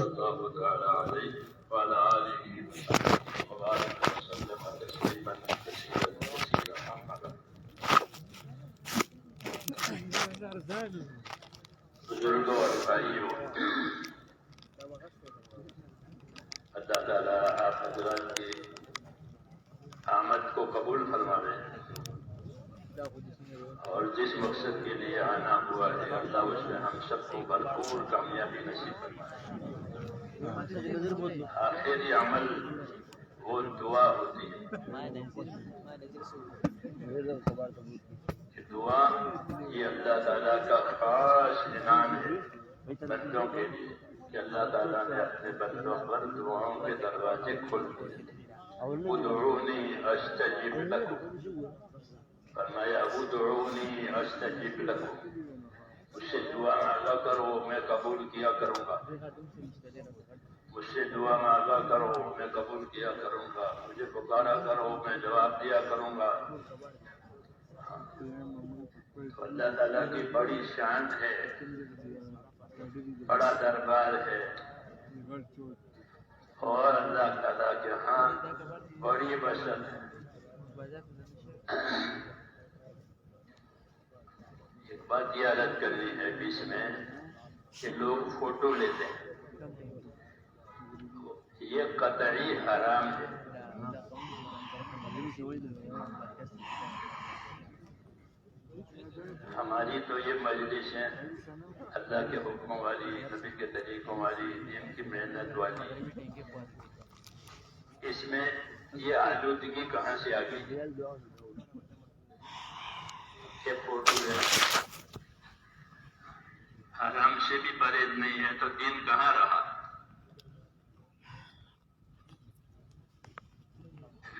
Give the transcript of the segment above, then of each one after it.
صلى الله تعالى عليه وعلى آله وصحبه وبارك وسلم تسليما كثيرا كثيرا أما بعد بزرگوں اور بھائیوں، اللہ تعالیٰ آپ حضرات کی آمد کو قبول فرماوے اور جس مقصد کے لیے آنا ہوا ہے، اللہ اس میں ہم سب کو بھرپور کامیابی نصیب فرمائے۔ آخری عمل وہ دعا ہوتی ہے۔ دعا یہ اللہ تعالیٰ کا خاص انعام ہے بندوں کے لیے، کہ اللہ تعالیٰ نے اپنے بندوں پر دعاؤں کے دروازے کھول دیے۔ ادعونی استجب لکم۔ فرمایا، ادعونی استجب لکم۔ مجھ سے دعا مانگا کرو، میں قبول کیا کروں گا۔ مجھ سے دعا مانگا کرو، میں قبول کیا کروں گا۔ مجھے پکارا کرو، میں جواب دیا کروں گا۔ اللہ تعالیٰ کی بڑی شان ہے، بڑا دربار ہے۔ اور اللہ تعالیٰ کے ہاں بڑی بست ہے۔ ایک بات یہ عرض کرنی ہے بیچ میں کہ لوگ فوٹو لیتے ہیں۔ یہ قطعی حرام ہے۔ ہماری تو یہ مجلس ہے، اللہ کے حکموں والی، نبی کے طریقوں والی، دین کی محنت والی۔ اس میں یہ آلودگی کہاں سے آ گئی؟ یہ فوٹو ہے۔ حرام سے بھی پرہیز نہیں ہے تو دین کہاں رہا؟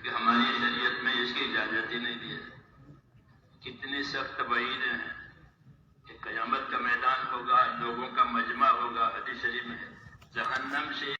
کہ ہماری شریعت میں اس کی اجازت ہی نہیں دی ہے۔ کتنی سخت بعیدیں ہیں کہ قیامت کا میدان ہوگا، لوگوں کا مجمع ہوگا، حدیث شریف میں جہنم سے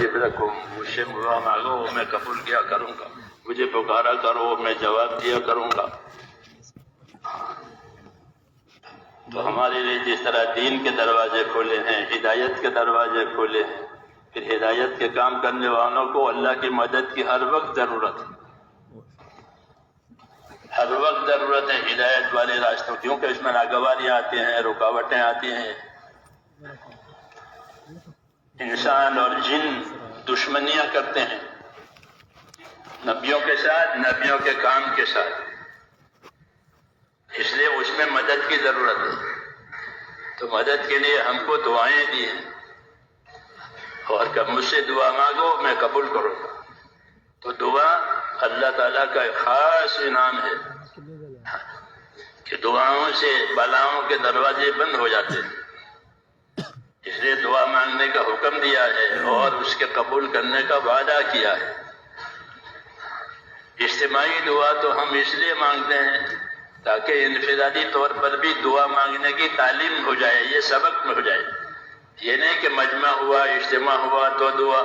یا رکھوں مجھ سے مانگو میں قبول کیا کروں گا۔ مجھے پکارا کرو، میں جواب دیا کروں گا۔ تو ہمارے لیے جس طرح دین کے دروازے کھولے ہیں، ہدایت کے دروازے کھولے ہیں، پھر ہدایت کے کام کرنے والوں کو اللہ کی مدد کی ہر وقت ضرورت ہے۔ ہر وقت ضرورت ہے ہدایت والے راستوں، کیونکہ اس میں ناگواریاں آتی ہیں، رکاوٹیں آتی ہیں۔ انسان اور جن دشمنیاں کرتے ہیں۔ نبیوں کے ساتھ، نبیوں کے کام کے ساتھ۔ اس لیے اس میں مدد کی ضرورت ہے۔ تو مدد کے لیے ہم کو دعائیں دی ہیں۔ اور کب مجھ سے دعا مانگو، میں قبول کروں گا۔ تو دعا اللہ تعالیٰ کا ایک خاص انعام ہے۔ کہ دعاؤں سے، بلاؤں کے دروازے بند ہو جاتے ہیں۔ اس لیے دعا مانگنے کا حکم دیا ہے اور اس کے قبول کرنے کا وعدہ کیا ہے۔ اجتماعی دعا تو ہم اس لیے مانگتے ہیں تاکہ انفرادی طور پر بھی دعا مانگنے کی تعلیم ہو جائے، یہ سبق میں ہو جائے۔ یہ نہیں کہ مجمع ہوا، اجتماع ہوا تو دعا۔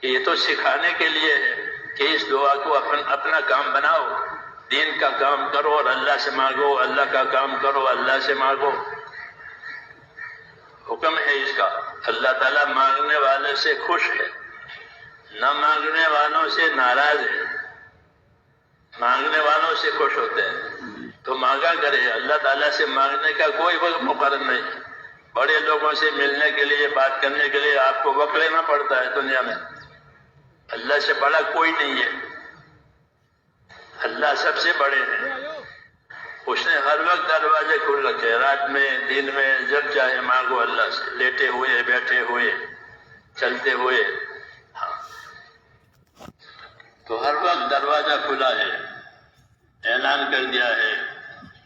کہ یہ تو سکھانے کے لیے ہے کہ اس دعا کو اپن اپنا کام بناؤ۔ دین کا کام کرو اور اللہ سے مانگو، اللہ کا کام کرو، اللہ سے مانگو۔ حکم ہے اس کا۔ اللہ تعالیٰ مانگنے والے سے خوش ہے، نہ مانگنے والوں سے ناراض ہے۔ مانگنے والوں سے خوش ہوتے ہیں۔ تو مانگا کرے۔ اللہ تعالیٰ سے مانگنے کا کوئی وقت مقرر نہیں بڑے لوگوں سے ملنے کے لیے، بات کرنے کے لیے آپ کو وقت لینا پڑتا ہے دنیا میں۔ اللہ سے بڑا کوئی نہیں ہے۔ اللہ سب سے بڑے ہیں۔ اس نے ہر وقت دروازے کھل رکھے، رات میں، دن میں، جب چاہے مانگو اللہ سے، لیٹے ہوئے، بیٹھے ہوئے، چلتے ہوئے۔ ہاں۔ تو ہر وقت دروازہ کھلا ہے، اعلان کر دیا ہے،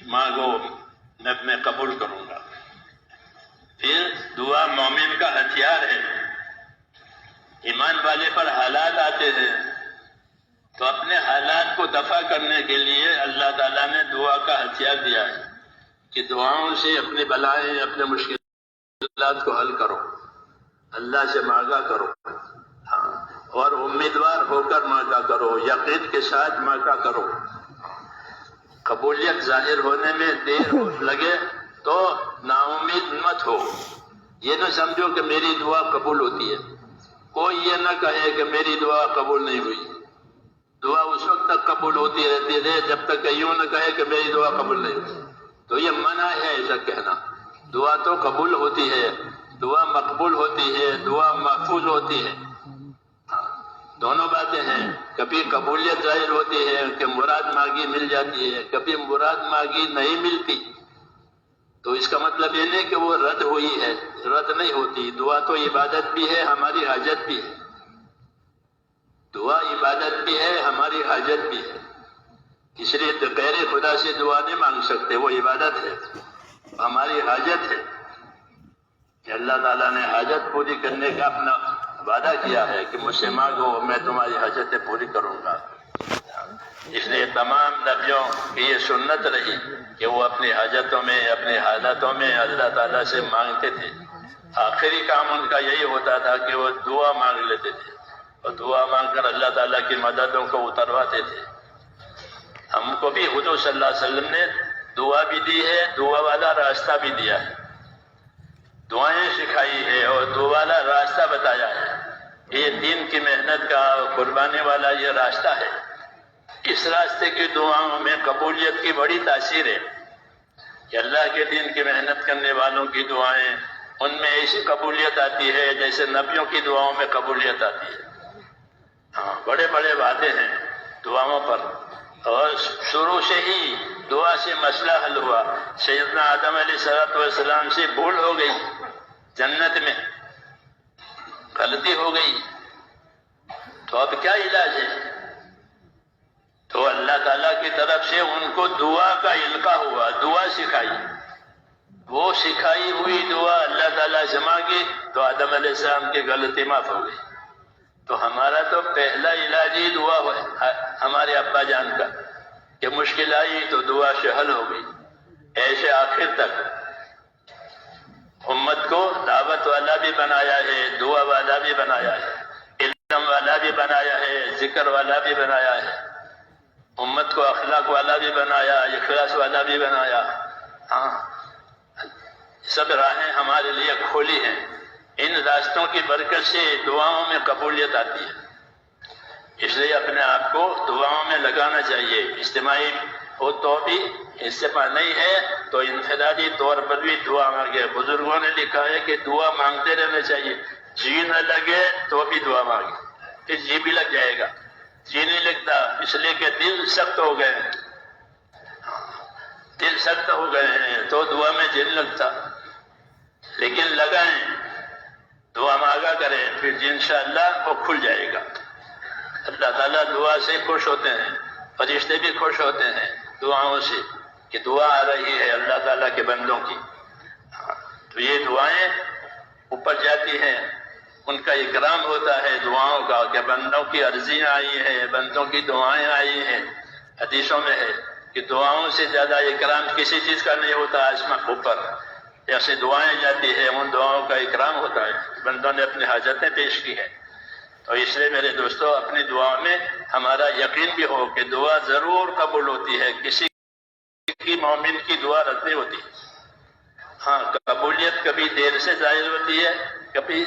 مانگو، میں میں قبول کروں گا۔ پھر دعا مومن کا ہتھیار ہے۔ ایمان والے پر حالات آتے ہیں۔ تو اپنے حالات کو دفع کرنے کے لیے اللہ تعالیٰ نے دعا کا ہتھیار دیا ہے کہ دعاؤں سے اپنے بلائیں اپنے مشکلات کو حل کرو۔ اللہ سے مانگا کرو۔ ہاں اور امیدوار ہو کر مانگا کرو۔ یقین کے ساتھ مانگا کرو۔ قبولیت ظاہر ہونے میں دیر لگے تو نا امید مت ہو۔ یہ نہ سمجھو کہ میری دعا قبول ہوتی ہے۔ کوئی یہ نہ کہے کہ میری دعا قبول نہیں ہوئی۔ دعا اس وقت تک قبول ہوتی رہتی ہے، جب تک کہ یوں نہ کہے کہ میری دعا قبول نہیں تو یہ منع ہے ایسا کہنا۔ دعا تو قبول ہوتی ہے، دعا مقبول ہوتی ہے، دعا محفوظ ہوتی ہے۔ دونوں باتیں ہیں۔ کبھی قبولیت ظاہر ہوتی ہے کہ مراد مانگی مل جاتی ہے، کبھی مراد مانگی نہیں ملتی۔ تو اس کا مطلب یہ نہیں کہ وہ رد ہوئی ہے، رد نہیں ہوتی۔ دعا تو عبادت بھی ہے، ہماری حاجت بھی ہے۔ دعا عبادت بھی ہے، ہماری حاجت بھی ہے۔ اس لیے تو غیر خدا سے دعا نہیں مانگ سکتے، وہ عبادت ہے۔ ہماری حاجت ہے۔ کہ اللہ تعالیٰ نے حاجت پوری کرنے کا اپنا وعدہ کیا ہے کہ مجھ سے مانگو، میں تمہاری حاجتیں پوری کروں گا۔ اس لیے تمام نبیوں کی یہ سنت رہی کہ وہ اپنی حاجتوں میں، اپنی حالتوں میں اللہ تعالیٰ سے مانگتے تھے۔ آخری کام ان کا یہی ہوتا تھا کہ وہ دعا مانگ لیتے تھے۔ اور دعا مانگ کر اللہ تعالیٰ کی مددوں کو اترواتے تھے۔ ہم کو بھی حضور صلی اللہ علیہ وسلم نے دعا بھی دی ہے، دعا والا راستہ بھی دیا ہے۔ دعائیں سکھائی ہے اور دعا والا راستہ بتایا ہے۔ یہ دین کی محنت کا قربانے والا یہ راستہ ہے۔ اس راستے کی دعاؤں میں قبولیت کی بڑی تاثیر ہے۔ کہ اللہ کے دین کی محنت کرنے والوں کی دعائیں، ان میں ایسی قبولیت آتی ہے جیسے نبیوں کی دعاؤں میں قبولیت آتی ہے۔ ہاں، بڑے بڑے وعدے ہیں دعاؤں پر۔ اور شروع سے ہی دعا سے مسئلہ حل ہوا۔ سیدنا آدم علیہ صلاحت والسلام سے بھول ہو گئی۔ جنت میں غلطی ہو گئی۔ تو اب کیا علاج ہے؟ تو اللہ تعالیٰ کی طرف سے ان کو دعا کا القا ہوا، دعا سکھائی۔ وہ سکھائی ہوئی دعا اللہ تعالیٰ سے مانگی تو آدم علیہ السلام کی غلطی معاف ہو گئی۔ تو ہمارا تو پہلا علاج ہی دعا ہوا ہمارے ابا جان کا کہ مشکل آئی تو دعا سے حل ہو گئی۔ ایسے آخر تک امت کو دعوت والا بھی بنایا ہے، دعا والا بھی بنایا ہے، علم والا بھی بنایا ہے، ذکر والا بھی بنایا ہے، امت کو اخلاق والا بھی بنایا، اخلاص والا بھی بنایا۔ ہاں سب راہیں ہمارے لیے کھولی ہیں۔ ان راستوں کی برکت سے دعاؤں میں قبولیت آتی ہے۔ اس لیے اپنے آپ کو دعاؤں میں لگانا چاہیے۔ اجتماعی ہو تو بھی استعمال نہیں ہے تو انفرادی طور پر بھی دعا مانگے۔ بزرگوں نے لکھا ہے کہ دعا مانگتے رہنا چاہیے۔ جی نہ لگے تو بھی دعا مانگے۔ پھر جی بھی لگ جائے گا۔ جی نہیں لگتا، اس لیے کہ دل سخت ہو گئے دل سخت ہو گئے ہیں تو دعا میں جن لگتا۔ لیکن لگائیں۔ دعا مانگا کریں، پھر جی انشاءاللہ وہ کھل جائے گا۔ اللہ تعالیٰ دعا سے خوش ہوتے ہیں، فرشتے بھی خوش ہوتے ہیں دعاؤں سے کہ دعا آ رہی ہے اللہ تعالیٰ کے بندوں کی۔ تو یہ دعائیں اوپر جاتی ہیں، ان کا اکرام ہوتا ہے دعاؤں کا کہ بندوں کی عرضیاں آئی ہیں، بندوں کی دعائیں آئی ہیں۔ حدیثوں میں ہے کہ دعاؤں سے زیادہ اکرام کسی چیز کا نہیں ہوتا، آسمان اوپر۔ ایسے دعائیں جاتی ہیں، ان دعاؤں کا اکرام ہوتا ہے بندوں نے اپنی حاجتیں پیش کی ہیں۔ اور اس لیے میرے دوستوں اپنی دعاؤں میں ہمارا یقین بھی ہو کہ دعا ضرور قبول ہوتی ہے، کسی کی مومن کی دعا رد نہیں ہوتی۔ ہاں قبولیت کبھی دیر سے ظاہر ہوتی ہے، کبھی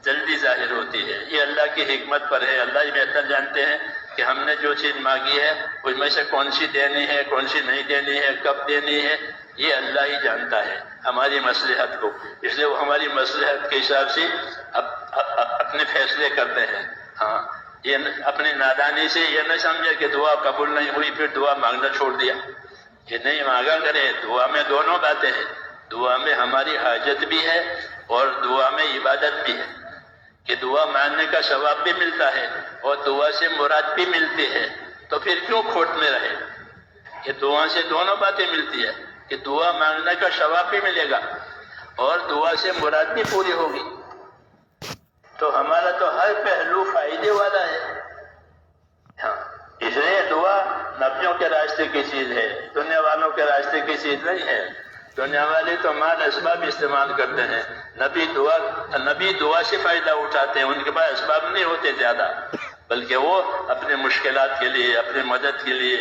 جلدی ظاہر ہوتی ہے۔ یہ اللہ کی حکمت پر ہے۔ اللہ ہی بہتر جانتے ہیں کہ ہم نے جو چیز مانگی ہے، اس میں سے کون سی دینی ہے، کون سی نہیں دینی ہے، کب دینی ہے یہ اللہ ہی جانتا ہے ہماری مصلحت کو۔ اس لیے وہ ہماری مصلحت کے حساب سے اپنے فیصلے کرتے ہیں۔ ہاں یہ اپنی نادانی سے یہ نہ سمجھے کہ دعا قبول نہیں ہوئی، پھر دعا مانگنا چھوڑ دیا۔ یہ نہیں مانگا کرے، دعا میں دونوں باتیں ہیں۔ دعا میں ہماری حاجت بھی ہے اور دعا میں عبادت بھی ہے۔ کہ دعا ماننے کا ثواب بھی ملتا ہے اور دعا سے مراد بھی ملتی ہے۔ تو پھر کیوں کھوٹ میں رہے؟ کہ دعا سے دونوں باتیں ملتی ہے۔ کہ دعا مانگنے کا ثواب بھی ملے گا اور دعا سے مراد بھی پوری ہوگی۔ تو ہمارا تو ہر پہلو فائدے والا ہے۔ ہاں اس لیے دعا نبیوں کے راستے کی چیز ہے، دنیا والوں کے راستے کی چیز نہیں ہے۔ دنیا والے تو مال اسباب استعمال کرتے ہیں۔ نبی دعا نبی دعا سے فائدہ اٹھاتے ہیں، ان کے پاس اسباب نہیں ہوتے زیادہ، بلکہ وہ اپنے مشکلات کے لیے اپنے مدد کے لیے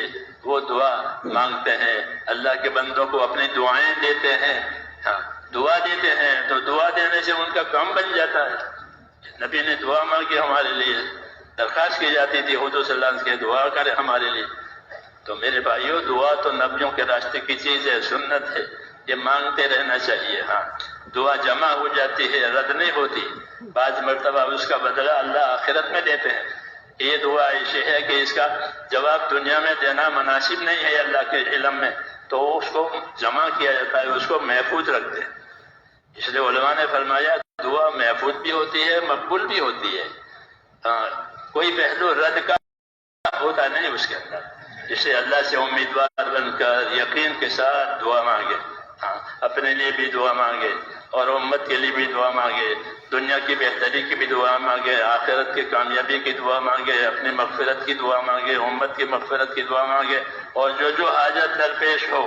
وہ دعا مانگتے ہیں۔ اللہ کے بندوں کو اپنی دعائیں دیتے ہیں۔ ہاں دعا دیتے ہیں تو دعا دینے سے ان کا کام بن جاتا ہے۔ نبی نے دعا مانگی ہمارے لیے، درخواست کی جاتی تھی حضور صلی اللہ علیہ وسلم کے دعا کرے ہمارے لیے۔ تو میرے بھائیوں دعا تو نبیوں کے راستے کی چیز ہے، سنت ہے۔ یہ مانگتے رہنا چاہیے ہاں۔ دعا جمع ہو جاتی ہے، رد نہیں ہوتی۔ بعض مرتبہ اس کا بدلہ اللہ آخرت میں دیتے ہیں۔ یہ دعا ایسے ہے کہ اس کا جواب دنیا میں دینا مناسب نہیں ہے، اللہ کے علم میں۔ تو اس کو جمع کیا جاتا ہے، اس کو محفوظ رکھتے ہیں۔ اس لیے علماء نے فرمایا، دعا محفوظ بھی ہوتی ہے، مقبول بھی ہوتی ہے۔ ہاں کوئی پہلو رد کا ہوتا نہیں اس کے اندر۔ اسے اللہ سے امیدوار بن کر یقین کے ساتھ دعا مانگے۔ ہاں اپنے لیے بھی دعا مانگے۔ اور امت کے لیے بھی دعا مانگے، دنیا کی بہتری کی بھی دعا مانگے، آخرت کی کامیابی کی دعا مانگے، اپنی مغفرت کی دعا مانگے، امت کی مغفرت کی دعا مانگے، اور جو جو حاجت درپیش ہو،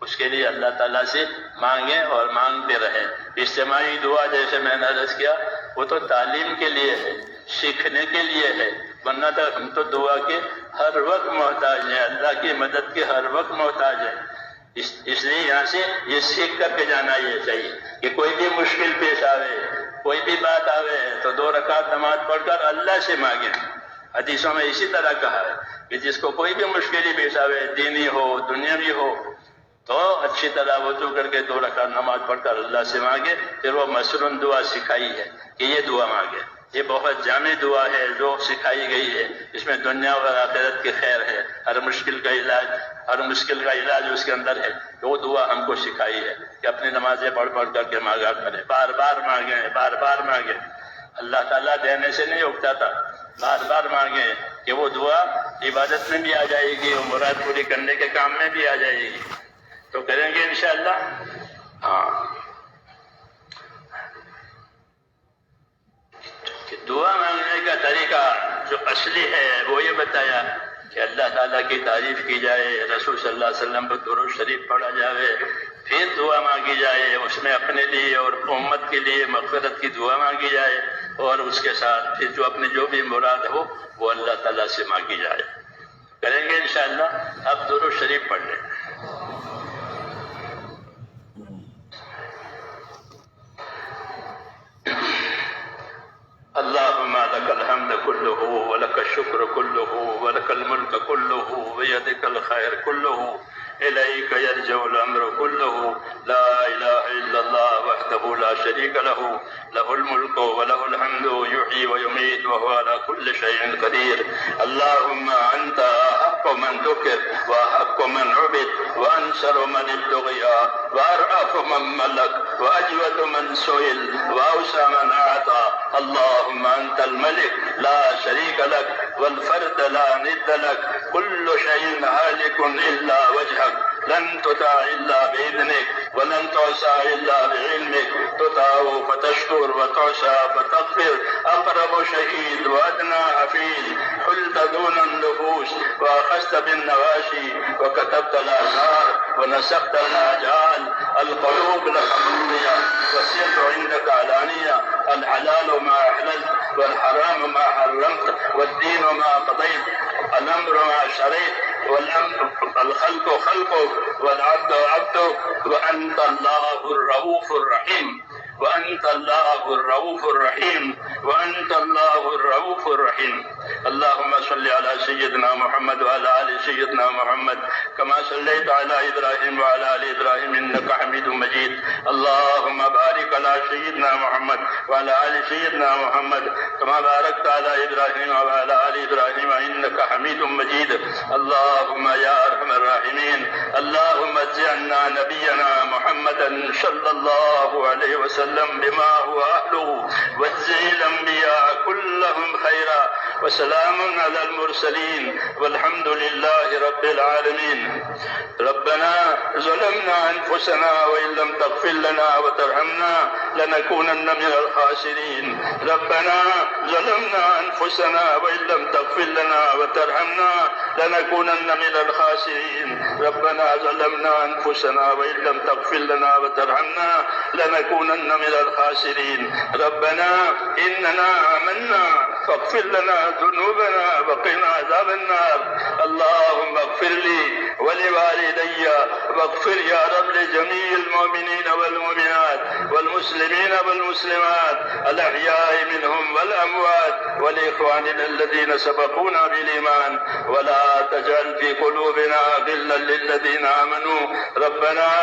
اس کے لیے اللہ تعالیٰ سے مانگے اور مانگتے رہے۔ اجتماعی دعا جیسے میں نے عرض کیا، وہ تو تعلیم کے لیے ہے، سیکھنے کے لیے ہے، ورنہ تو ہم تو دعا کے ہر وقت محتاج ہیں، اللہ کی مدد کے ہر وقت محتاج ہیں۔ اس اس لیے یہاں سے یہ سیکھ کر کے جانا یہ چاہیے۔ کہ کوئی بھی مشکل پیش آوے، کوئی بھی بات آوے تو دو رکعت نماز پڑھ کر اللہ سے مانگے۔ حدیثوں میں اسی طرح کہا ہے کہ جس کو کوئی بھی مشکل پیش آوے، دینی ہو دنیاوی ہو، تو اچھی طرح وضو کر کے دو رکعت نماز پڑھ کر اللہ سے مانگے۔ پھر وہ مسرون دعا سکھائی ہے کہ یہ دعا مانگے۔ یہ بہت جامع دعا ہے، جو سکھائی گئی ہے۔ اس میں دنیا اور آخرت کی خیر ہے، ہر مشکل کا علاج ہر مشکل کا علاج اس کے اندر ہے۔ وہ دعا ہم کو سکھائی ہے کہ اپنی نمازیں پڑھ پڑھ کر کے مانگا کرے بار بار مانگے بار بار مانگے اللہ تعالیٰ دینے سے نہیں اگتا تھا۔ بار بار مانگے کہ وہ دعا عبادت میں بھی آ جائے گی اور مراد پوری کرنے کے کام میں بھی آ جائے گی۔ تو کریں گے انشاءاللہ؟ ہاں۔ کہ دعا مانگنے کا طریقہ جو اصلی ہے، وہ یہ بتایا کہ اللہ تعالیٰ کی تعریف کی جائے، رسول صلی اللہ علیہ وسلم پر درود شریف پڑھا جائے پھر دعا مانگی جائے، اس میں اپنے لیے اور امت کے لیے مغفرت کی دعا مانگی جائے اور اس کے ساتھ پھر جو اپنے جو بھی مراد ہو، وہ اللہ تعالیٰ سے مانگی جائے۔ کریں گے انشاءاللہ، اب درود شریف پڑھ لیں۔ الحمد كله ولك الشكر كله ولك الملك كله ويدك الخير كله. إليك يرجع الأمر كله. لا إله إلا الله وحده لا شريك له. له الملك وله الحمد يحيي ويميت وهو على كل شيء قدير. اللهم أنت أحق من ذكر وأحق من عبد وأنصر من ابتغي وأرأف من ملك. وأجود من سئل وأوسع من أعطى. اللهم أنت الملك لا شريك لك والفرد لا ند لك. كل شيء هالك إلا وجهك. لن تطاع إلا بإذنك ولن تعصى إلا بعلمك. تطاع فتشكر وتعصى فتغفر. أقرب شهيد وأدنى حفيظ. حلت دون النفوس وأخذت بالنواشي وكتبت الآثار ونسخت الآجال القلوب لك ممضية والسر عندك علانية الحلال ما أحللت والحرام ما حرمت والدين ما قضيت الأمر ما شريت والأمر الخلق خلقك والعبد عبدك وأنت الله الرؤوف الرحيم وأنت الله الرؤوف الرحيم وأنت الله الرؤوف الرحيم. اللهم صل على سيدنا محمد وعلى آل سيدنا محمد كما صليت على إبراهيم وعلى آل إبراهيم إنك حميد مجيد. اللهم بارك على سيدنا محمد وعلى آل سيدنا محمد كما باركت على إبراهيم وعلى آل إبراهيم إنك حميد مجيد. اللهم يا أرحم الراحمين. اللهم اجعلنا نبينا محمدا صلى الله عليه وسلم بما هو أهله. واجزي الأنبياء كلهم خيرا. وسلام على المرسلين والحمد لله رب العالمين. ربنا ظلمنا أنفسنا وإن لم تغفر لنا وترحمنا لنكونن من الخاسرين. ربنا ظلمنا أنفسنا وإن لم تغفر لنا وترحمنا لنكونن من الخاسرين. ربنا ظلمنا أنفسنا وإن لم تغفر لنا وترحمنا لنكونن من الخاسرين. ربنا إننا آمنا فاغفر لنا ذنوبنا وقنا عذاب النار. اللهم اغفر لي ولوالدي واغفر يا رب لجميع المؤمنين والمؤمنات والمسلمين والمسلمات الأحياء منهم والأموات ولإخواننا الذين سبقونا بالإيمان. ولا تجعل في قلوبنا غلا للذين آمنوا. ربنا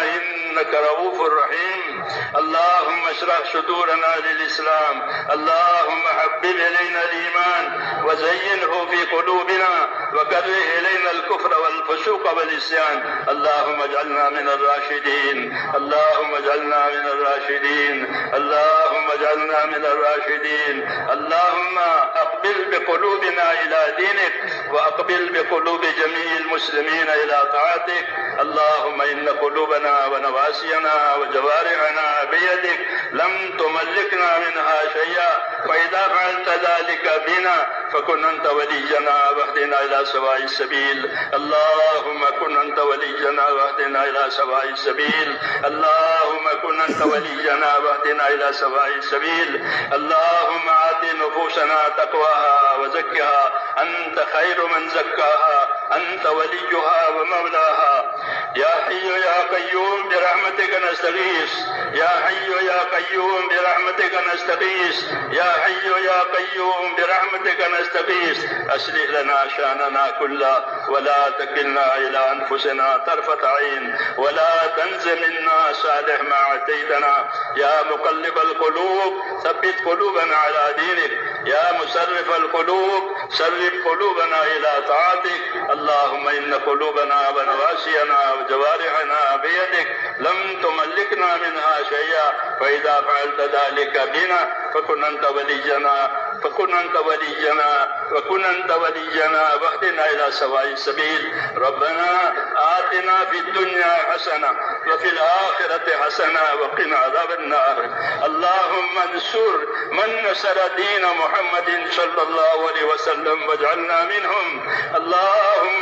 إنك رؤوف رحيم. اللهم اشرح صدورنا للإسلام. اللهم حبب إلينا الإيمان وزينه في قلوبنا وكره إلينا الكفر والفسوق والعصيان اللهم اجعلنا من الراشدين. اللهم اجعلنا من الراشدين. اللهم اجعلنا من الراشدين. اللهم أقبل بقلوبنا إلى دينك وأقبل بقلوب جميع المسلمين إلى طاعتك. اللهم إن قلوبنا ونواسينا وجوارحنا بيدك لم تملكنا منها شيئا. فإذا فعلت ذلك بنا فكن أنت ولينا واهدنا إلى سواء السبيل. اللهم كن أنت ولينا واهدنا إلى سواء السبيل. اللهم كن أنت ولينا واهدنا إلى سواء السبيل. اللهم آت نفوسنا تقواها وزكها. أنت خير من زكاها. أنت وليها ومولاها. يا حي يا قيوم برحمتك نستغيث. يا حي يا قيوم برحمتك نستغيث. يا حي يا قيوم برحمتك نستغيث. أصلح لنا شأننا كله ولا تكلنا إلى أنفسنا طرفة عين ولا تنز منا صالح ما عتيتنا يا مقلب القلوب ثبت قلوبنا على دينك. يا مسرف القلوب سرف قلوبنا إلى طاعتك. اللهم إن قلوبنا ونواسينا وجوارحنا بيدك لم تملكنا منها شيئا. فإذا فعلت ذلك بنا فكن أنت ولينا. فكن أنت ولينا وكن أنت ولينا واهدنا إلى سواء السبيل. ربنا آتنا في الدنيا حسنة وفي الآخرة حسنة وقنا عذاب النار. اللهم انصر من نصر دين محمد صلى الله عليه وسلم واجعلنا منهم. اللهم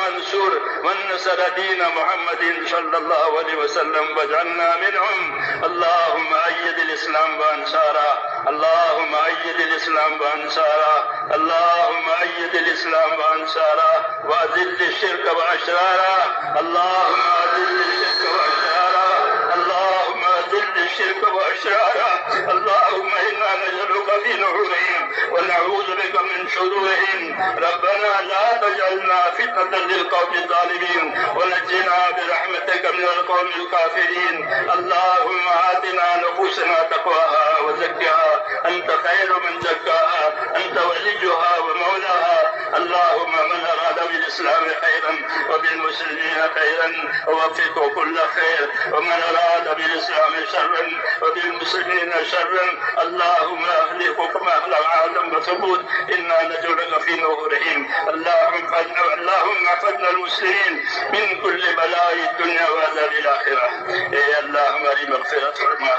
نصر دين محمد صلى الله عليه وسلم واجعلنا منهم. اللهم أيد الإسلام وأنصاره اللهم أيد الإسلام وأنصاره اللهم أيد الإسلام وأنصاره وأذل الشرك وأشراره اللهم أذل الشرك وأشراره اللهم أذل الشرك وأشراره اللهم إنا نجعلك في نحورهم ونعوذ بك من شرورهم. ربنا لا تجعلنا فتنة للقوم الظالمين ونجنا برحمتك من القوم الكافرين. اللهم آتنا نفوسنا تقواها وزكها. أنت خير من زكاها. أنت وليها ومولاها. اللهم من أراد بالإسلام خيرا وبالمسلمين خيرا ووفقه كل خير. ومن أراد بالإسلام شرا وبالمسلمين شرا. اللهم أهلكه كما أهلك عادم وثبوت. إنا نجرك في نورهم. اللهم اللهم احفظنا المسلمين من كل بلاء الدنيا وعذاب الآخرة. يا الله ہماری مغفرت فرما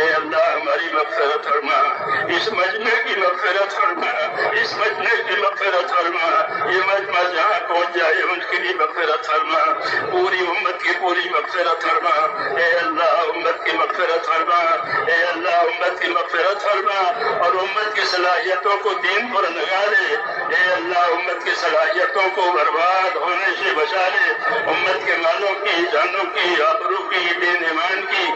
اے اللہ ہماری مغفرت فرما اس مجمع کی مغفرت فرما اس مجمع کی مغفرت فرما یہ مجمع جہاں پہنچ ان کے لیے مغفرت فرما پوری امت کی پوری مغفرت فرما اے اللہ امت کی مغفرت فرما اے اللہ، امت کی مغفرت فرما اور امت کی صلاحیتوں کو دین پر لگا لے اے اللہ، امت کی صلاحیتوں کو برباد ہونے سے بچا لے امت کے مالوں کی، جانوں کی، آبرو کی دین ایمان کی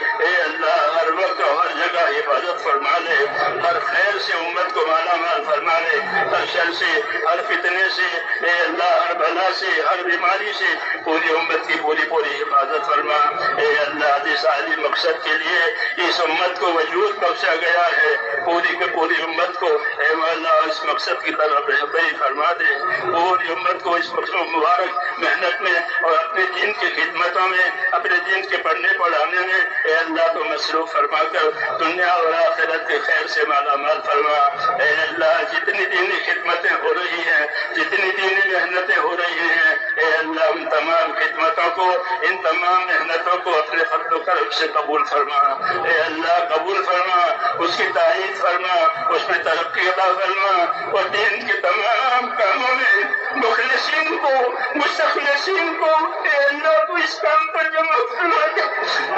حفاظت فرما لے ہر خیر سے امت کو مالا مال فرما لے ہر شر سے، ہر فتنے سے، اے اللہ، ہر بلا سے، ہر بیماری سے پوری امت کی پوری پوری حفاظت فرما۔ اے اللہ، جس عالی مقصد کے لیے اس امت کو وجود بخشا گیا ہے، پوری کے پوری امت کو، اے اللہ اس مقصد کی طرف رہبری فرما دے۔ پوری امت کو اس مقصد مبارک محنت میں اور اپنے دین کی خدمتوں میں، اپنے دین کے پڑھنے پڑھانے میں۔ اے اللہ کو مصروف فرما کر دنیا اور آخرت کے خیر سے مالا مال فرما۔ اے اللہ، جتنی دینی خدمتیں ہو رہی ہیں، جتنی دینی محنتیں ہو رہی ہیں اے اللہ ان تمام خدمتوں کو، ان تمام محنتوں کو اپنے فرد و کرم سے قبول فرما۔ اے اللہ، قبول فرما، اس کی تعریف فرما، اس میں ترقی عطا فرما۔ اور دین کے تمام کاموں میں مخلصین کو مستخلصین کو، اے اللہ کو اس کام پر جمع فرما دے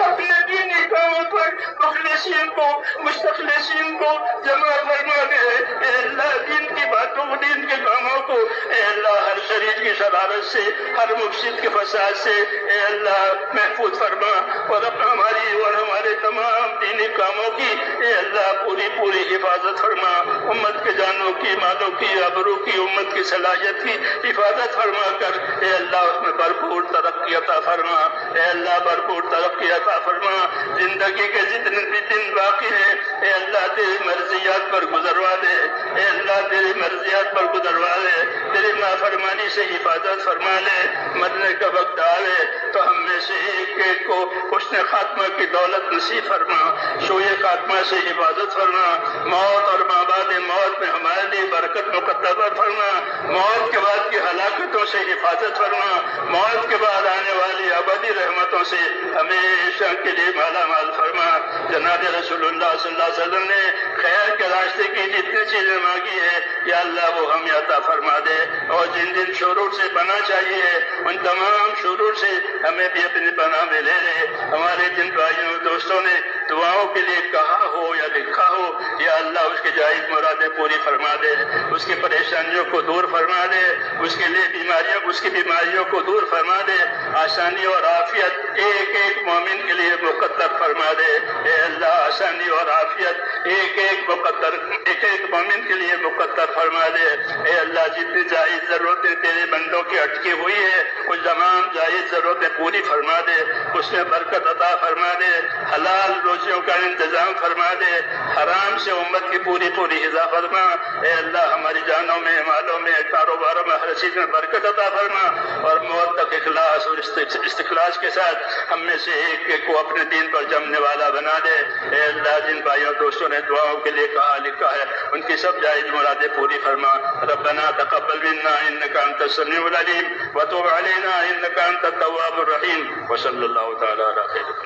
اپنے دینی کاموں پر مخلصین کو مستخلصین کو جمع فرما دے۔ اے اللہ، دین کی باتوں، دین کے کاموں کو، اے اللہ، ہر شریر کی شرارت سے ہر مفسد کے فساد سے اے اللہ محفوظ فرما اور اپنا ہماری اور ہمارے تمام دینی کاموں کی اے اللہ پوری پوری حفاظت فرما۔ امت کے جانوں کی، مالوں کی ابرو کی، امت کی صلاحیت کی حفاظت فرما کر اے اللہ اس میں بھرپور ترقی عطا فرما۔ اے اللہ بھرپور ترقی عطا فرما۔ زندگی کے جتنے بھی دن باقی ہیں، اے اللہ تیری مرضیات پر گزروا دے۔ اے اللہ تیری مرضیات پر گزروا دے۔ تیری نافرمانی سے حفاظت فرما۔ لے مرنے کا وقت آئے تو ہم میں سے ایک ایک کو حسن خاتمہ کی دولت نصیب فرما، شوئے خاتمہ سے حفاظت فرما، موت اور ماباد موت میں ہمارے لیے برکت مقدر فرما، موت کے بعد کی ہلاکتوں سے حفاظت فرما، موت کے بعد آنے والی ابدی رحمتوں سے ہمیشہ کے لیے مالا مال فرما۔ جناب رسول اللہ صلی اللہ علیہ وسلم نے خیر کے راستے کی جتنی چیزیں مانگی ہے یا اللہ وہ ہم عطا فرما دے۔ جن جن شرور سے بنا چاہیے۔ ان تمام شوروں سے ہمیں بھی اپنی پناہ میں لے لے۔ ہمارے جن بھائیوں، دوستوں نے دعاؤں کے لیے کہا ہو یا لکھا ہو، یا اللہ اس کے جائز مرادیں پوری فرما دے، اس کی پریشانیوں کو دور فرما دے، اس کے لیے بیماریوں اس کی بیماریوں کو دور فرما دے، آسانی اور عافیت ایک ایک مومن کے لیے مقدر فرما دے۔ اے اللہ، آسانی اور عافیت ایک ایک مقدر، ایک ایک مومن کے لیے مقدر فرما دے۔ اے اللہ، جتنی جائز ضرورتیں تیرے بندوں کی اٹکی ہوئی ہے کچھ تمام جائز ضرورتیں پوری فرما دے، اس میں برکت عطا فرما دے۔ حلال روزیوں کا انتظام فرما دے۔ حرام سے امت کی پوری پوری حضا فرما۔ اے اللہ، ہماری جانوں میں، مالوں میں، کاروباروں میں، ہر چیز میں برکت عطا فرما۔ اور موت تک اخلاص اور استخلاص کے ساتھ ہم میں سے ایک ایک کو اپنے دین پر جمنے والا بنا دے۔ اے اللہ، جن بھائیوں، دوستوں نے دعاؤں کے لیے کہا، لکھا ہے، ان کی سب جائز مرادیں پوری فرما۔ ربنا تقبل منا انك انت السميع العليم وتب علينا انك انت التواب الرحيم وصلى الله تعالى على خير